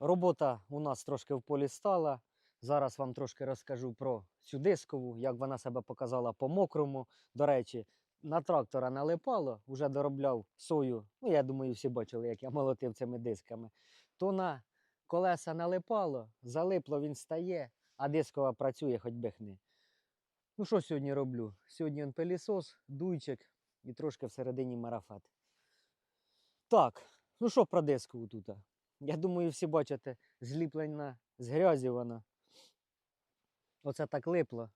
Робота у нас трошки в полі стала. Зараз вам трошки розкажу про цю дискову, як вона себе показала по мокрому. До речі, на трактора налипало, вже доробляв сою. Ну, я думаю, всі бачили, як я молотив цими дисками. То на колеса налипало, залипло він стає, а дискова працює, хоч би хни. Ну, що сьогодні роблю? Сьогодні он пилісос, дуйчик і трошки всередині марафет. Так, ну що про дискову тут? Я думаю, всі бачите, зліплена з грязі вона. Оце так липло.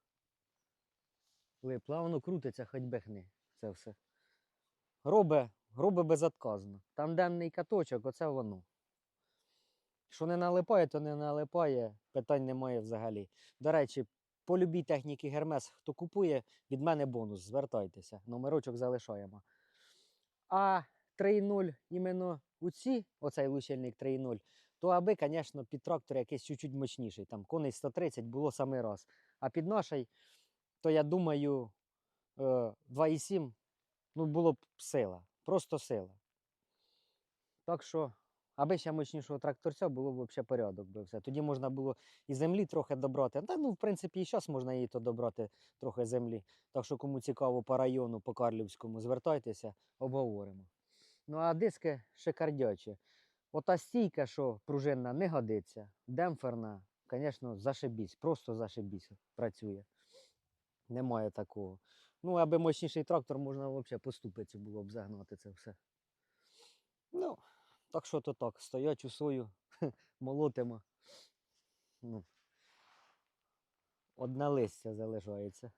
Липло, а воно крутиться, хоч би. Це все. Робе, робе безотказно. Там каточок, оце воно. Що не налипає, то не налипає, питань немає взагалі. До речі, по любій техніці Гермес, хто купує, від мене бонус, звертайтеся, номерочок залишаємо. А 3.0 іменно у ці, оцей лучильник 3.0, то аби, звісно, під трактор якийсь чуть-чуть мощніший. Там коней 130 було самий раз. А під наший, то я думаю, е, 2.7 ну, було б сила. Просто сила. Так що, аби ще мощнішого тракторця, було б взагалі порядок. Би все. Тоді можна було і землі трохи добрати. Та ну, в принципі, і зараз можна її то добрати трохи землі. Так що, кому цікаво по району, по Карлівському, звертайтеся, обговоримо. Ну а диски шикардячі. Ота стійка, що пружинна, не годиться. Демпферна, звісно, зашибісь, просто зашибісь працює. Немає такого. Ну, аби мощніший трактор, можна взагалі поступити було б загнати це все. Ну, так що то так, стоячу сою, молотимо. Ну, одне листя залишається.